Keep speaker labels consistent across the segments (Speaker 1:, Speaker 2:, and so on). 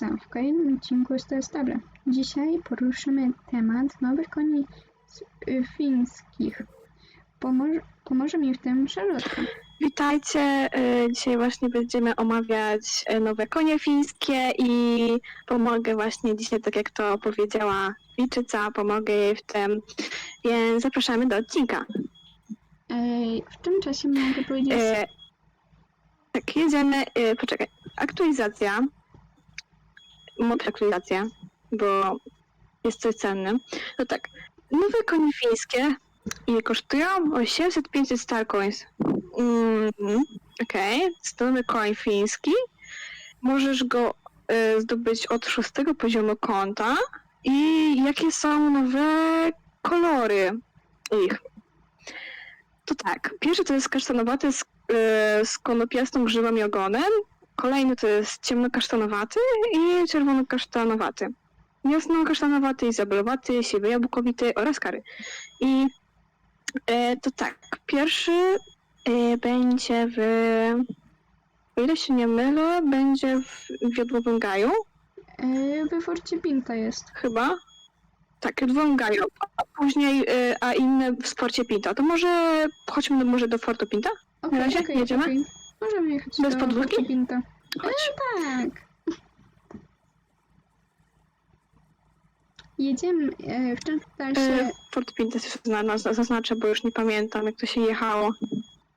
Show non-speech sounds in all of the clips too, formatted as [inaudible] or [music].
Speaker 1: Wkrótce, w kolejnym odcinku Stable. Dzisiaj poruszymy temat nowych koni y, fińskich. Pomoże, pomoże mi w tym Charlotte.
Speaker 2: Witajcie. e, Dzisiaj właśnie będziemy omawiać e, nowe konie fińskie i pomogę właśnie dzisiaj, tak jak to powiedziała Wiczyca, pomogę jej w tym. Więc zapraszamy do odcinka.
Speaker 1: Ej, W tym czasie mogę powiedzieć...
Speaker 2: E, Tak, jedziemy. e, Poczekaj. Aktualizacja. Mod aktualizacja, bo jest coś cenne. No tak. Nowe konie fińskie i kosztują 800-500 star coins. Mm, Okej, okay. koń fiński. Możesz go e, zdobyć od szóstego poziomu konta. I jakie są nowe kolory ich? To tak, pierwszy to jest kasztanowaty z, e, z konopiastą grzybem i ogonem. Kolejny to jest ciemnokasztanowaty i czerwonokasztanowaty. Jasnokasztanowaty, izabelowaty, siwy jabłkowity oraz kary. I e, to tak, pierwszy e, będzie w, o ile się nie mylę, będzie w Wiodłowym Gaju,
Speaker 1: Ej, we Forcie Pinta jest.
Speaker 2: chyba. Tak, Wiodłowym Gaju, a później, e, a inne w Sporcie Pinta. To może chodźmy do, może do Fortu Pinta?
Speaker 1: Okej,
Speaker 2: razie jedziemy?
Speaker 1: okej. Możemy jechać
Speaker 2: Bez
Speaker 1: do
Speaker 2: podwórki?
Speaker 1: Pinta.
Speaker 2: Chodź.
Speaker 1: Tak. Jedziemy e, w czasie...
Speaker 2: E, Fort zazna- zaznaczę, bo już nie pamiętam, jak to się jechało.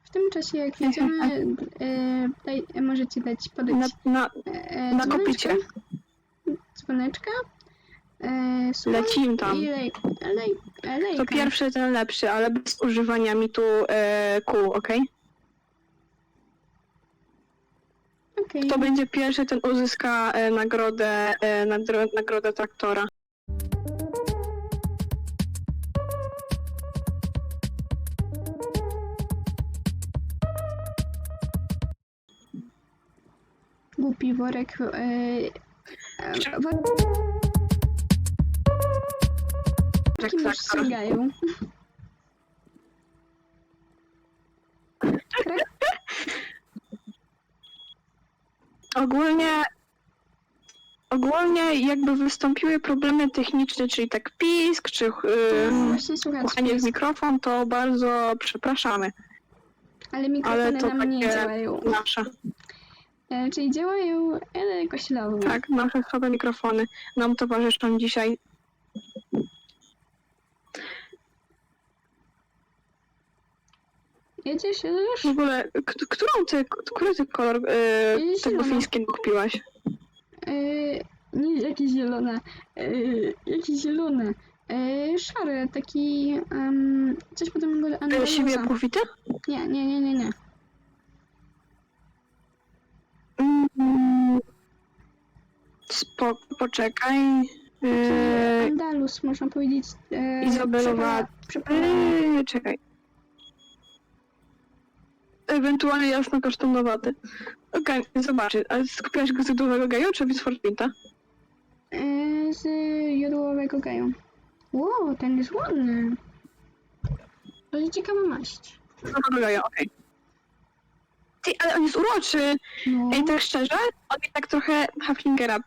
Speaker 1: W tym czasie, jak jedziemy, [laughs] e, daj, możecie dać podać
Speaker 2: Na, na,
Speaker 1: e,
Speaker 2: na
Speaker 1: dzwoneczka.
Speaker 2: kopicie.
Speaker 1: Dzwoneczka. E, słuchaj
Speaker 2: Lecim tam.
Speaker 1: I lej, lej, lejka.
Speaker 2: To pierwszy, ten lepszy, ale bez używania mitu e, kół, okej?
Speaker 1: Okej.
Speaker 2: To będzie pierwszy, ten uzyska e, nagrodę, e, nagro, nagrodę traktora.
Speaker 1: Głupi worek. E, e, worki. [laughs]
Speaker 2: Ogólnie, ogólnie jakby wystąpiły problemy techniczne, czyli tak pisk, czy
Speaker 1: No,
Speaker 2: e,
Speaker 1: właśnie
Speaker 2: puchanie w mikrofon, to bardzo przepraszamy.
Speaker 1: Ale mikrofony
Speaker 2: ale to
Speaker 1: nam nie
Speaker 2: takie-
Speaker 1: działają.
Speaker 2: Nasze,
Speaker 1: E, czyli działają, ale kościołowo.
Speaker 2: tak, nasze słabe mikrofony nam towarzyszą dzisiaj.
Speaker 1: Jedziesz już?
Speaker 2: W ogóle, którą ty, który ty kolor
Speaker 1: Yy,
Speaker 2: tego fińskiego kupiłaś?
Speaker 1: E, nie jakie zielone. E, jakie zielone. E, szare, taki um, coś podobnego do Andaluza.
Speaker 2: siwie pufity?
Speaker 1: Nie, nie, nie, nie, nie.
Speaker 2: Mm, Spoko, poczekaj. E,
Speaker 1: Andalus, można powiedzieć.
Speaker 2: Izobelowa-
Speaker 1: przepala-
Speaker 2: e, czekaj. Ewentualnie jasno kasztanowaty. Okej, zobaczy. A skupiłaś go z Jodłowego Gaju czy z Fortpinta?
Speaker 1: E, z jodłowego gaju. Wow, ten jest ładny. To jest ciekawa maść.
Speaker 2: Z Jodłowego Gaju, okej. Ty, ale on jest uroczy!
Speaker 1: No,
Speaker 2: Ej, tak szczerze, on mi tak trochę Haflingera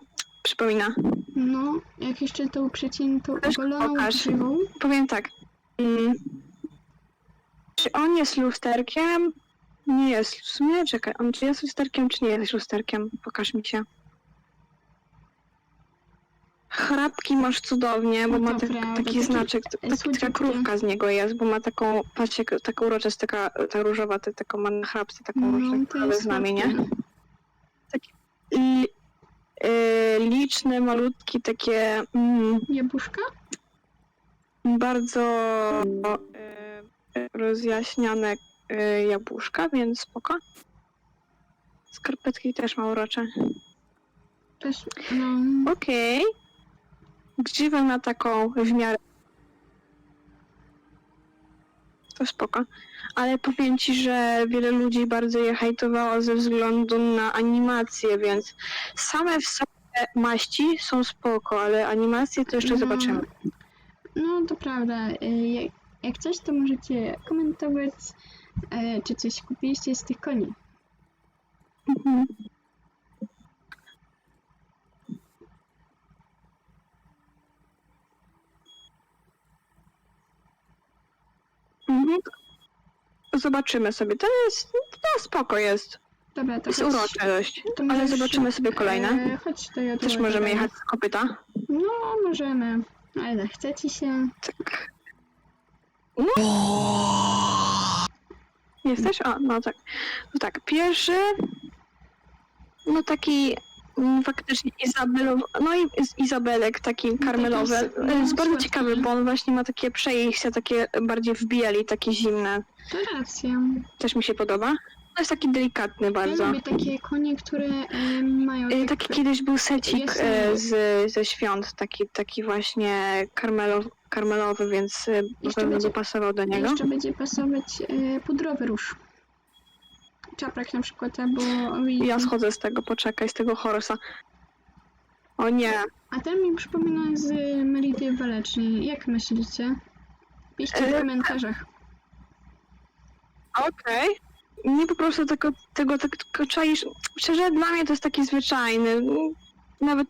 Speaker 2: przypomina.
Speaker 1: no, jak jeszcze tą przeciętą,
Speaker 2: Też
Speaker 1: ogoloną
Speaker 2: pokaż.
Speaker 1: grzywą.
Speaker 2: Powiem tak. Mm, czy on jest lusterkiem? Nie jest. W sumie czekaj, on czy jest lusterkiem, czy nie jest lusterkiem? Pokaż mi się. Chrapki masz cudownie, bo
Speaker 1: No
Speaker 2: ma
Speaker 1: to
Speaker 2: tak,
Speaker 1: prawda,
Speaker 2: taki
Speaker 1: taki
Speaker 2: znaczek, t- taki, taka
Speaker 1: słodziutki.
Speaker 2: krówka z niego jest, bo ma taką, patrzcie, jak- taka taka, ta różowa, ta, taką ma na chrapce taką
Speaker 1: No,
Speaker 2: różową
Speaker 1: to jest
Speaker 2: znamię, nie?
Speaker 1: słodkie.
Speaker 2: I y, liczne, malutki, takie mm,
Speaker 1: Jabłuszka?
Speaker 2: bardzo e, rozjaśnione e, jabłuszka, więc spoko. Skarpetki też ma urocze.
Speaker 1: Też, no,
Speaker 2: Okej. Grzywę na taką w miarę. To spoko. Ale powiem ci, że wiele ludzi bardzo je hejtowało ze względu na animację, więc same w sobie maści są spoko, ale animacje to jeszcze
Speaker 1: No.
Speaker 2: zobaczymy.
Speaker 1: no to prawda. Jak, jak coś, to możecie komentować, E, czy coś kupiliście z tych koni?
Speaker 2: Mhm. Mhm. Zobaczymy sobie. To jest. To spoko jest.
Speaker 1: Dobra, to
Speaker 2: Jest urocze dość. Ale zobaczymy sobie kolejne.
Speaker 1: E, chodź to ja
Speaker 2: Też możemy jechać z kopyta.
Speaker 1: No, możemy. Ale zachce ci się.
Speaker 2: Tak. No. Jesteś? A, no tak. No tak, pierwszy. No taki mm, faktycznie Izabelow, no i z Izabelek taki karmelowy.
Speaker 1: s- no,
Speaker 2: jest bardzo
Speaker 1: słodki.
Speaker 2: ciekawy, bo on właśnie ma takie przejścia, takie bardziej w bieli, takie zimne.
Speaker 1: To racja.
Speaker 2: Też mi się podoba. To jest taki delikatny
Speaker 1: Ja
Speaker 2: bardzo.
Speaker 1: lubię takie konie, które e, mają.
Speaker 2: Y,
Speaker 1: tak-
Speaker 2: Taki kiedyś był secik
Speaker 1: Jest,
Speaker 2: e,
Speaker 1: e,
Speaker 2: z, ze świąt, taki, taki właśnie karmelow, karmelowy, więc e, na
Speaker 1: Jeszcze
Speaker 2: pewno
Speaker 1: będzie-
Speaker 2: by pasował do niego.
Speaker 1: Jeszcze będzie pasować e, pudrowy róż. Czaprak na przykład, albo.
Speaker 2: Ja schodzę z tego, poczekaj, z tego Horsa. O nie,
Speaker 1: A ten mi przypomina z Meridy Walecznej. Jak myślicie? Piszcie w
Speaker 2: E,
Speaker 1: komentarzach.
Speaker 2: okej. Nie po prostu tego, tego tak tylko czaisz. Szczerze, dla mnie to jest taki zwyczajny. Nawet.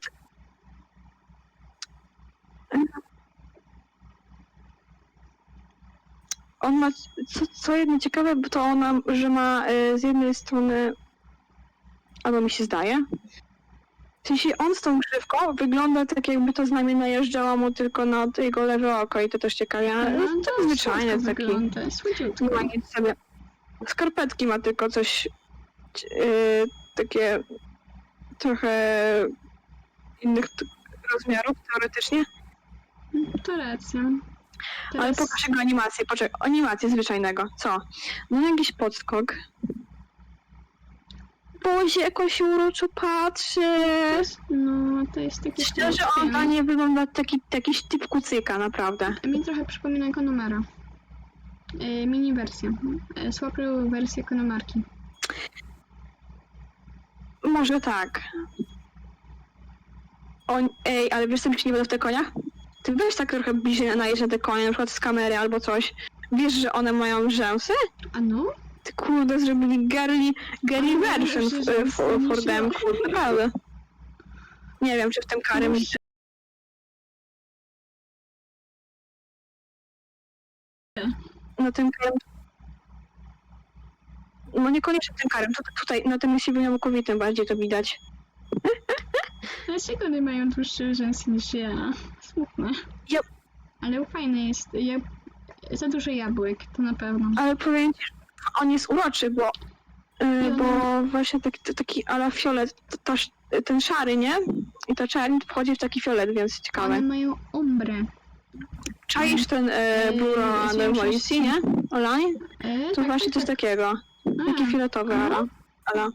Speaker 2: On ma, co, co jedno ciekawe, bo to ona, że ma e, z jednej strony, albo mi się zdaje, w sensie on z tą grzywką wygląda tak jakby to znamie najeżdżało mu tylko na jego lewe oko i to też ciekawe,
Speaker 1: No,
Speaker 2: to jest zwyczajne taki.
Speaker 1: wygląda, słodziutko.
Speaker 2: Nie ma nic sobie. Skarpetki ma tylko coś yy, takie trochę innych rozmiarów teoretycznie.
Speaker 1: To racja.
Speaker 2: Ale
Speaker 1: Teraz
Speaker 2: pokaż jego animację, poczekaj, animację zwyczajnego. Co? No jakiś podskok. Boże, jakoś się uroczo patrzy.
Speaker 1: to jest, no, to jest takie
Speaker 2: Szczerze, on dla mnie wygląda taki, jakiś typ kucyka, naprawdę.
Speaker 1: Mi trochę przypomina Konomara. E, mini wersja. E, słabą wersję Konomarki.
Speaker 2: Może tak. On, ej, ale wiesz co mi się nie podoba w tych koniach? Ty weź tak trochę bliżej najeść na te konie, na przykład z kamery albo coś. Wiesz, że one mają rzęsy?
Speaker 1: A no?
Speaker 2: Ty kurde, zrobili girly, girly version w, w,
Speaker 1: nie
Speaker 2: for
Speaker 1: się-
Speaker 2: them, kurde, naprawdę. Nie wiem, czy w tym karym...
Speaker 1: No,
Speaker 2: Na tym karym... No niekoniecznie tym karym, to tutaj na tym siwym jabłkowitym bardziej to widać. [laughs]
Speaker 1: Dlaczego one mają dłuższe rzęsy niż ja? Smutne.
Speaker 2: Ja-
Speaker 1: Ale fajne jest. Ja... Za dużo jabłek, to na pewno.
Speaker 2: Ale powiem ci, że on jest uroczy, bo, yy, bo właśnie taki, taki ala fiolet, to, to, sz- ten szary, nie? I ta czarny wchodzi w taki fiolet, więc ciekawe.
Speaker 1: One mają ombrę.
Speaker 2: Czaisz ten e, Buro
Speaker 1: Yy,
Speaker 2: Anomalicji, nie? Online?
Speaker 1: E,
Speaker 2: To
Speaker 1: tak,
Speaker 2: właśnie
Speaker 1: tak,
Speaker 2: coś
Speaker 1: tak.
Speaker 2: takiego. Taki
Speaker 1: A,
Speaker 2: fioletowy
Speaker 1: Aha.
Speaker 2: ala. ala.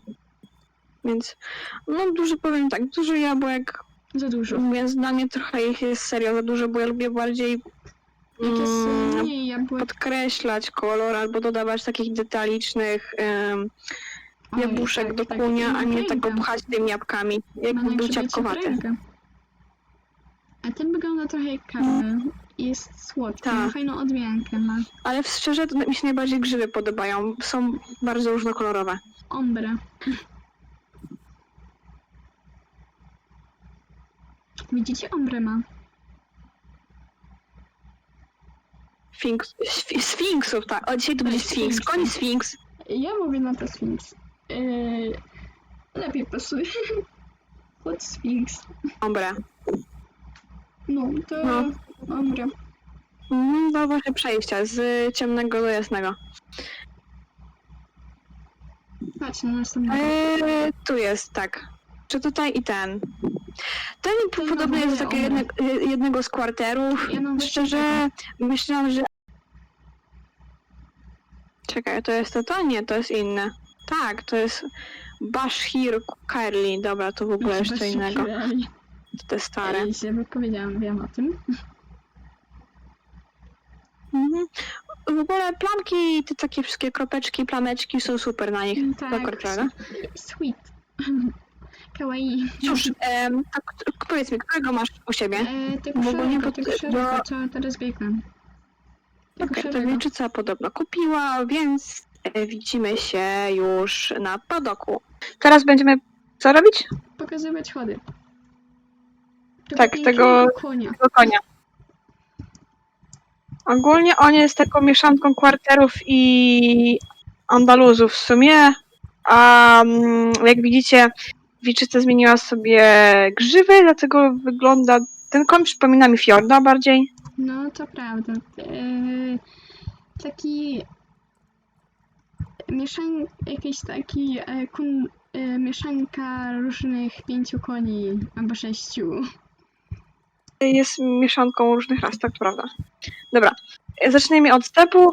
Speaker 2: Więc, no dużo powiem tak, dużo jabłek,
Speaker 1: Za dużo.
Speaker 2: więc dla mnie trochę ich jest serio za dużo, bo ja lubię bardziej
Speaker 1: Jak jest
Speaker 2: mm,
Speaker 1: mniej jabłek,
Speaker 2: podkreślać kolor albo dodawać takich detalicznych em,
Speaker 1: Oj,
Speaker 2: jabłuszek
Speaker 1: tak,
Speaker 2: do
Speaker 1: tak,
Speaker 2: kunia, a nie
Speaker 1: rękę.
Speaker 2: tak pchać tymi jabłkami, jakby był
Speaker 1: najgrzeczniejszą
Speaker 2: ciapkowaty.
Speaker 1: rękę. A ten wygląda trochę jak karmy. Jest słodki,
Speaker 2: Tak.
Speaker 1: ma fajną odmiankę, ma
Speaker 2: Ale szczerze, to mi się najbardziej grzyby podobają. Są bardzo różnokolorowe.
Speaker 1: ombrę. Widzicie, ombrę ma.
Speaker 2: Sfinks, sfi- sfinksów, tak. O, dzisiaj to będzie sfinks.
Speaker 1: Sfinksy.
Speaker 2: Koń sfinks.
Speaker 1: Ja mówię na to Sphinx. Eee, lepiej pasuje. Pod Sphinx.
Speaker 2: Dobra.
Speaker 1: No, to
Speaker 2: No.
Speaker 1: Ombrę.
Speaker 2: No, to właśnie przejścia z ciemnego do jasnego.
Speaker 1: Patrz na następnego.
Speaker 2: Eee, tu jest, tak. Czy tutaj i ten. Ten
Speaker 1: Ten
Speaker 2: podobny jest do takiego jedne, jednego z kwarterów.
Speaker 1: Ja mam
Speaker 2: Szczerze, myślałam, że... Czekaj, to jest to to? Nie, to jest inne. Tak, to jest Bashir Curly. Dobra, to w ogóle jeszcze innego. To te stare.
Speaker 1: Ej, się wypowiedziałam, wiem o tym.
Speaker 2: Mhm. W ogóle plamki i te takie wszystkie kropeczki, plameczki są super na nich.
Speaker 1: Tak,
Speaker 2: Tak, prawda?
Speaker 1: Sweet. [laughs] Kawaii.
Speaker 2: Cóż, em, tak, powiedz mi, którego masz u siebie?
Speaker 1: E, tego
Speaker 2: W ogóle nie
Speaker 1: szarego,
Speaker 2: pod-
Speaker 1: tego
Speaker 2: bo-
Speaker 1: szarego, co teraz biegłem. Tego
Speaker 2: Okej, to
Speaker 1: szarego.
Speaker 2: wilczyca podobno kupiła, więc e, widzimy się już na padoku. Teraz będziemy co robić?
Speaker 1: Pokazywać chody.
Speaker 2: Tak, tego-
Speaker 1: konia.
Speaker 2: Tego konia. Ogólnie on jest taką mieszanką kwarterów i Andaluzów w sumie. A mm, jak widzicie, Wilczyca zmieniła sobie grzywy, dlatego wygląda. Ten koń przypomina mi Fjorda bardziej.
Speaker 1: No, to prawda. Eee, taki mieszan... jakiś taki e, kun... e, mieszanka różnych pięciu koni albo sześciu.
Speaker 2: Jest mieszanką różnych ras, tak prawda. Dobra, zacznijmy od stepu.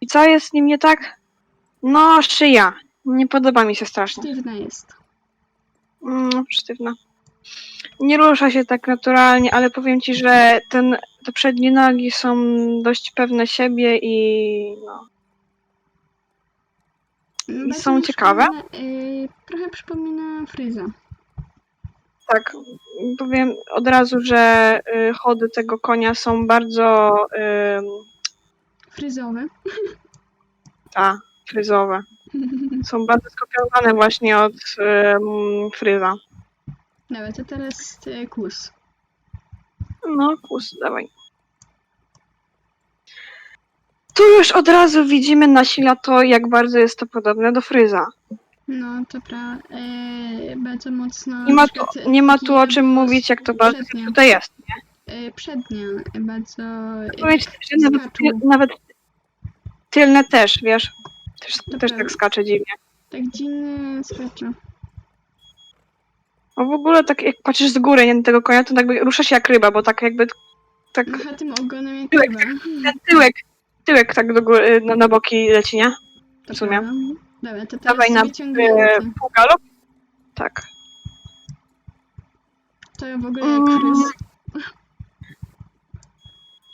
Speaker 2: I co jest z nim nie tak? No, szyja. Nie podoba mi się strasznie.
Speaker 1: Sztywna jest.
Speaker 2: Mm, sztywna. Nie rusza się tak naturalnie, ale powiem ci, że ten, te przednie nogi są dość pewne siebie i no.
Speaker 1: No,
Speaker 2: są ciekawe?
Speaker 1: e, trochę przypomina Fryza.
Speaker 2: Tak, powiem od razu, że y, chody tego konia są bardzo y,
Speaker 1: Fryzowe.
Speaker 2: ta, fryzowe. Są bardzo skopiowane właśnie od fryza.
Speaker 1: Dobra, to teraz e, kus.
Speaker 2: No, kus, dawaj. Tu już od razu widzimy nasila to, jak bardzo jest to podobne do fryza.
Speaker 1: No, to prawda. E, bardzo mocno.
Speaker 2: Nie ma, tu,
Speaker 1: przykład
Speaker 2: nie ma tu o czym mówić, jak to bardzo
Speaker 1: przednia.
Speaker 2: tutaj jest.
Speaker 1: E, przednia e, bardzo. e,
Speaker 2: Powiem ci, że nawet, nawet tylne też, wiesz, też, też
Speaker 1: prawda.
Speaker 2: tak skacze dziwnie.
Speaker 1: Tak dziwnie skacze.
Speaker 2: Bo w ogóle tak jak patrzysz z góry nie, na tego konia, to jakby rusza się jak ryba, bo tak jakby tak
Speaker 1: Macha tym ogonem jak
Speaker 2: Tyłek,
Speaker 1: ryba.
Speaker 2: ten tyłek, tyłek tak do góry, na, na boki leci, nie?
Speaker 1: To
Speaker 2: w sumie.
Speaker 1: Dobra, to teraz
Speaker 2: Dawaj na e, półgalop. Tak.
Speaker 1: To w ogóle
Speaker 2: Mm.
Speaker 1: jak fryz.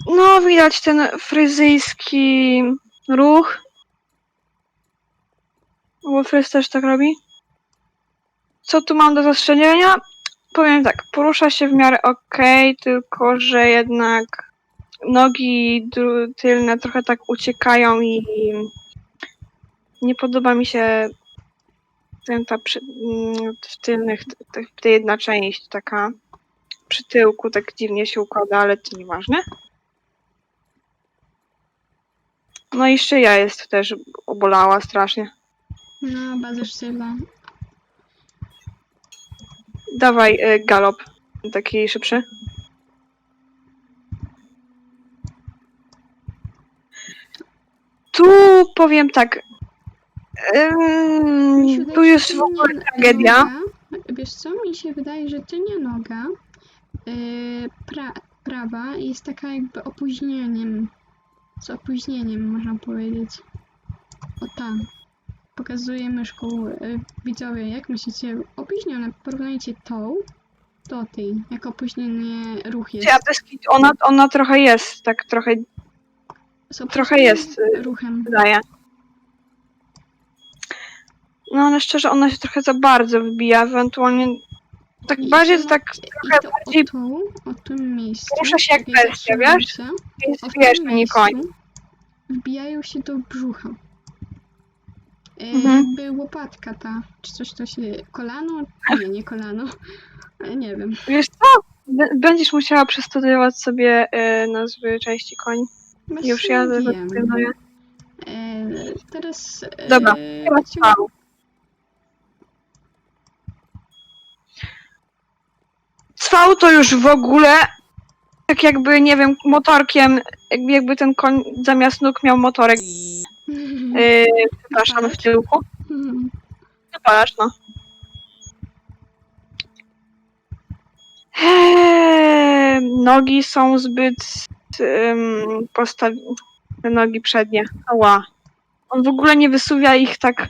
Speaker 2: No, widać ten fryzyjski ruch. Bo fryz też tak robi. Co tu mam do zastrzeżenia? Powiem tak, porusza się w miarę ok, tylko że jednak nogi dru- tylne trochę tak uciekają i nie podoba mi się ten ta przy, mm, w tylnych, t- ta jedna część taka przy tyłku tak dziwnie się układa, ale to nieważne. No i szyja jest też obolała strasznie.
Speaker 1: No, bardzo sztywna.
Speaker 2: Dawaj y, galop, taki szybszy. Tu powiem tak. Ym,
Speaker 1: wydaje,
Speaker 2: tu jest w ogóle tragedia.
Speaker 1: Noga, wiesz co, mi się wydaje, że to nie noga. Yy, pra, prawa jest taka jakby opóźnieniem. Z opóźnieniem można powiedzieć. O tam. Pokazuję myszką yy, widzowie, jak myślicie, opóźnione, porównajcie tą do tej, jak opóźnienie ruch jest.
Speaker 2: Ja bez ona, ona trochę jest, tak trochę trochę jest, y,
Speaker 1: ruchem.
Speaker 2: daje. No ale szczerze, ona się trochę za bardzo wybija, ewentualnie tak
Speaker 1: I
Speaker 2: bardziej
Speaker 1: to-
Speaker 2: to tak trochę
Speaker 1: to
Speaker 2: bardziej
Speaker 1: o tu, o tym miejscu.
Speaker 2: Porusza się jak bestia, wiesz?
Speaker 1: tym
Speaker 2: wiesz, nie koń.
Speaker 1: Wbijają się do brzucha. E,
Speaker 2: Mhm.
Speaker 1: Jakby łopatka ta, czy coś to się... Kolano? Nie, nie kolano. [laughs] E, Nie wiem.
Speaker 2: Wiesz co? B- Będziesz musiała przestudiować sobie y, nazwy części.
Speaker 1: Właśnie
Speaker 2: Już ja
Speaker 1: wiem. E, Teraz... e,
Speaker 2: Dobra, Teraz
Speaker 1: wyciąg-
Speaker 2: Cwał to już w ogóle tak jakby, nie wiem, motorkiem, jakby, jakby ten koń zamiast nóg miał motorek, yy, przepraszam, w tyłku. Zapalasz, no. Eee, nogi są zbyt um, postawi... te nogi przednie. Ała. On w ogóle nie wysuwa ich tak,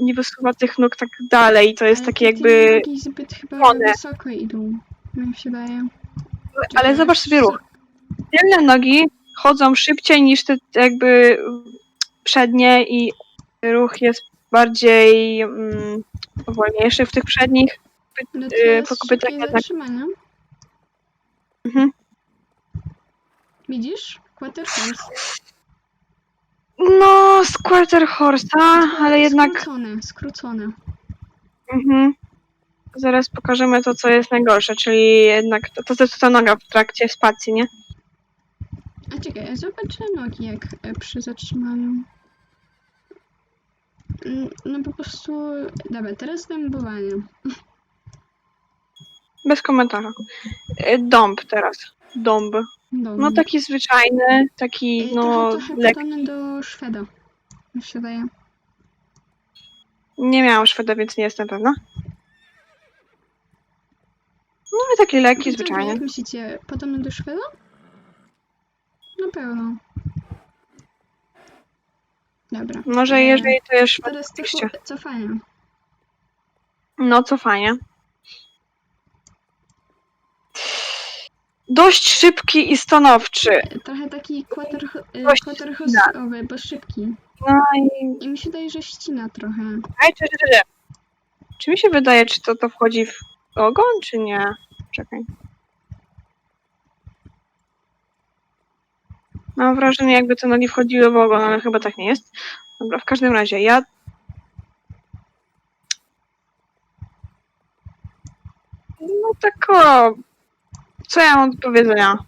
Speaker 2: nie wysuwa tych nóg tak dalej. To jest takie jakby...
Speaker 1: nogi zbyt chyba
Speaker 2: one.
Speaker 1: wysoko idą. Mi się wydaje.
Speaker 2: Ale zobacz sobie ruch. Tylne nogi chodzą szybciej niż te jakby przednie i ruch jest bardziej mm, wolniejszy w tych przednich.
Speaker 1: No
Speaker 2: Yy,
Speaker 1: teraz
Speaker 2: po kopytach
Speaker 1: zatrzymania.
Speaker 2: Mhm.
Speaker 1: Widzisz? Quarter horse.
Speaker 2: No, z Quarter Horse'a, ale jednak
Speaker 1: Skrócone, skrócone.
Speaker 2: mhm, zaraz pokażemy to, co jest najgorsze, czyli jednak to, to, to ta noga w trakcie spacji, nie?
Speaker 1: A czekaj, zobaczę nogi jak e, przy zatrzymaniu. Mm, No po prostu... Dobra, teraz dębowanie.
Speaker 2: Bez komentarza. Y, Dąb teraz. Dąb.
Speaker 1: Dobra.
Speaker 2: No taki zwyczajny, taki
Speaker 1: E,
Speaker 2: no
Speaker 1: trochę, trochę podobny do Szweda. Mi się wydaje.
Speaker 2: Nie miałam Szweda, więc nie jestem pewna. No i taki lekki, zwyczajny.
Speaker 1: Jak myślicie, podobny do Szweda? Na pewno. Dobra.
Speaker 2: Może jeżeli to jest
Speaker 1: Teraz to
Speaker 2: oczywiście.
Speaker 1: cofanie.
Speaker 2: No co fajnie. Dość szybki i stanowczy.
Speaker 1: Trochę taki quarter, e,
Speaker 2: Dość
Speaker 1: bo szybki.
Speaker 2: No i...
Speaker 1: I mi się wydaje, że ścina trochę.
Speaker 2: Aj, czy, czy, czy. czy mi się wydaje, czy to, to wchodzi w ogon, czy nie? Czekaj. Mam wrażenie, jakby te nogi wchodziły w ogon, ale chyba tak nie jest. Dobra, w każdym razie ja... No tak o... Co ja mam do powiedzenia?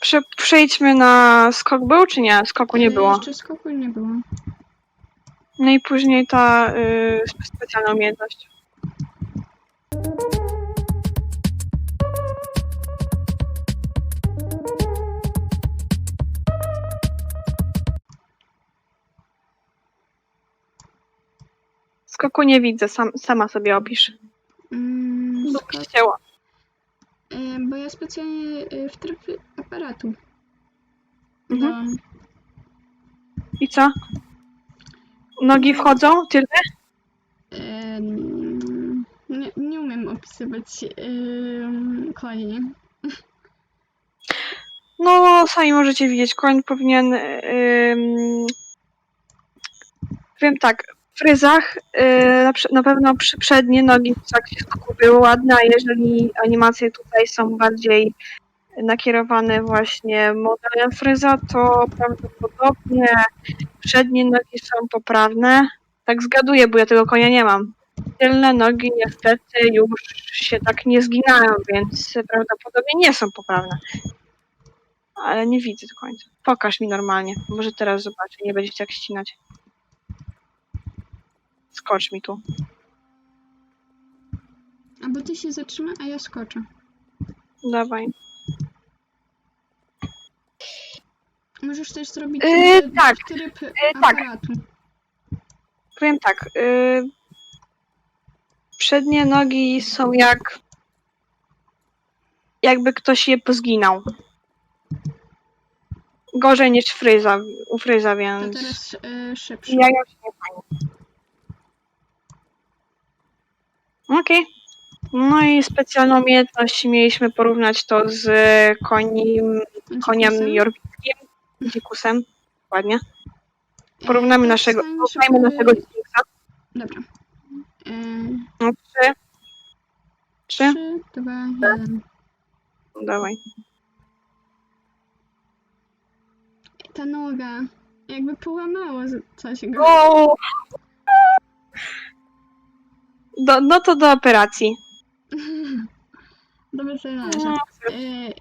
Speaker 2: Prze przejdźmy na skok był, czy nie? Skoku nie
Speaker 1: E,
Speaker 2: było.
Speaker 1: Jeszcze skoku nie było.
Speaker 2: No i później ta y, spe- specjalna umiejętność. Skoku nie widzę, sam, sama sobie opisz.
Speaker 1: Mm,
Speaker 2: Lub
Speaker 1: skok,
Speaker 2: ścięło.
Speaker 1: e, bo ja specjalnie e, w trafie aparatu.
Speaker 2: Mhm.
Speaker 1: dałam.
Speaker 2: I co? Nogi wchodzą? Tyle?
Speaker 1: Em, nie, nie umiem opisywać em, koni.
Speaker 2: No, sami możecie widzieć, koń powinien. ym, wiem tak, fryzach yy, na, pewno przednie nogi w były ładne, a jeżeli animacje tutaj są bardziej nakierowane właśnie modelem fryza, to prawdopodobnie przednie nogi są poprawne. Tak zgaduję, bo ja tego konia nie mam. Tylne nogi niestety już się tak nie zginają, więc prawdopodobnie nie są poprawne ale nie widzę do końca. Pokaż mi normalnie. Może teraz zobaczę, nie będzie tak ścinać. Skocz mi tu.
Speaker 1: Albo ty się zatrzyma, a ja skoczę.
Speaker 2: Dawaj.
Speaker 1: Możesz też zrobić
Speaker 2: Yy,
Speaker 1: yy,
Speaker 2: tak,
Speaker 1: tryb
Speaker 2: tak.
Speaker 1: aparatu.
Speaker 2: Powiem tak. Yy, przednie nogi są jak. Jakby ktoś je pozginał. Gorzej niż fryza, u fryza,
Speaker 1: To
Speaker 2: więc.
Speaker 1: teraz e, szybszy.
Speaker 2: Ja już nie fajnie. Okej. No i specjalną umiejętność mieliśmy porównać to z konim, koniem jorwickim, dzikusem. Ładnie. Porównamy naszego, porównajmy
Speaker 1: żeby-
Speaker 2: naszego Sfinksa.
Speaker 1: Dobra.
Speaker 2: No, trzy. Trzy?
Speaker 1: 3, 2, 1.
Speaker 2: Dawaj.
Speaker 1: Ta noga. Jakby połamało z- coś go.
Speaker 2: O! Do, no to do operacji.
Speaker 1: Dobra, zależy.
Speaker 2: No,
Speaker 1: E,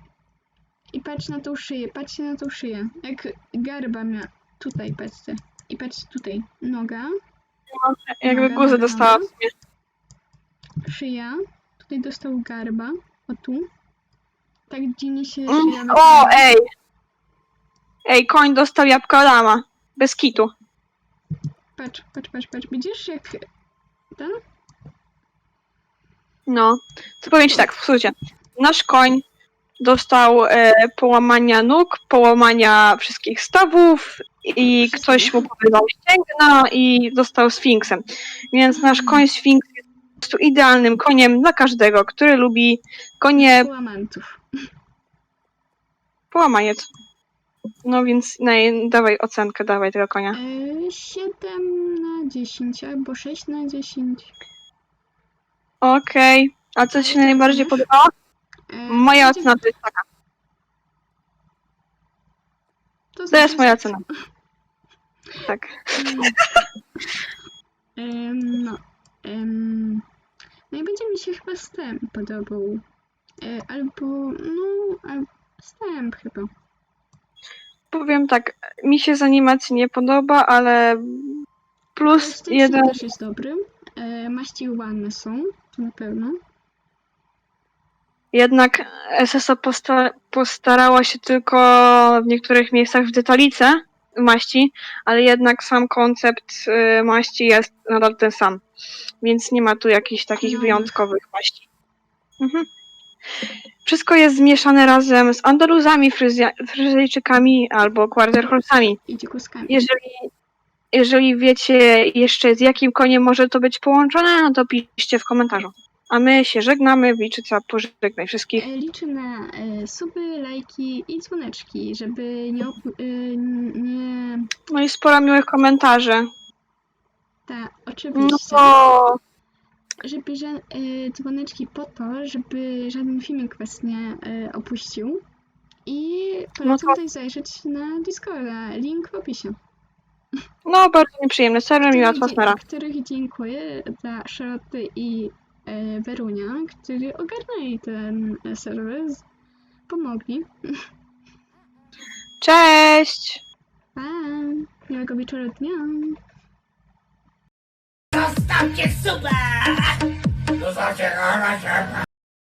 Speaker 1: I patrz na tą szyję, patrzcie na tą szyję. Jak garba miała. Tutaj patrzcie. I patrz tutaj. Noga,
Speaker 2: jakby
Speaker 1: Dobra,
Speaker 2: guzę dostała w sumie.
Speaker 1: szyja. Tutaj dostał garba. O tu. Tak dziwnie się
Speaker 2: Mm, O,
Speaker 1: wygląda.
Speaker 2: ej! Ej, koń dostał jabłko Adama. Bez kitu.
Speaker 1: Patrz, patrz, patrz, patrz. Widzisz jak ten?
Speaker 2: No, to powiem ci tak, w skrócie. Nasz koń dostał e, połamania nóg, połamania wszystkich stawów i ktoś mu powiedział ścięgna i dostał sfinksem. Więc nasz koń sfinks jest po prostu idealnym koniem dla każdego, który lubi konie
Speaker 1: Połamańców.
Speaker 2: połamaniec. No więc naj, dawaj ocenkę, dawaj tego konia.
Speaker 1: E, 7 na 10 albo 6 na 10.
Speaker 2: Okej. A co ci się najbardziej podobało?
Speaker 1: E,
Speaker 2: Moja
Speaker 1: będzie-
Speaker 2: ocena to jest taka.
Speaker 1: To,
Speaker 2: To
Speaker 1: znaczy,
Speaker 2: jest moja ocena. [laughs] Tak.
Speaker 1: Em, no. em, najbardziej mi się chyba tym podobał. E, albo, no, al, Wstęp chyba.
Speaker 2: Powiem tak, mi się z animacji nie podoba, ale plus jeden.
Speaker 1: też jest dobry. E, maści ładne są, to na pewno.
Speaker 2: Jednak SSO posta- postarała się tylko w niektórych miejscach w detalice maści, ale jednak sam koncept y, maści jest nadal ten sam. Więc nie ma tu jakichś takich
Speaker 1: Nowych.
Speaker 2: wyjątkowych maści. Mhm. Wszystko jest zmieszane razem z Andaluzami, Fryzja- Fryzyjczykami albo Quarterhorsami.
Speaker 1: I dzikuskami.
Speaker 2: Jeżeli, jeżeli wiecie jeszcze z jakim koniem może to być połączone, no to piszcie w komentarzu. A my się żegnamy, Wilczyca pożegnaj wszystkich.
Speaker 1: E, Liczę na e, suby, lajki i dzwoneczki, żeby nie, opu- e, nie
Speaker 2: No i sporo miłych komentarzy.
Speaker 1: ta,
Speaker 2: No
Speaker 1: oczywiście,
Speaker 2: to
Speaker 1: żeby ża- dzwoneczki po to, żeby żaden filmik was nie opuścił. I polecam
Speaker 2: to-
Speaker 1: też zajrzeć na Discorda, link w opisie.
Speaker 2: No bardzo nieprzyjemne, serio miła atmosfera.
Speaker 1: których dziękuję za Charlotte i e, Werunia, którzy ogarnęli ten serwer, z- pomogli.
Speaker 2: Cześć!
Speaker 1: Pa! Miłego wieczoru dnia!
Speaker 3: Zostawcie suba! Ona się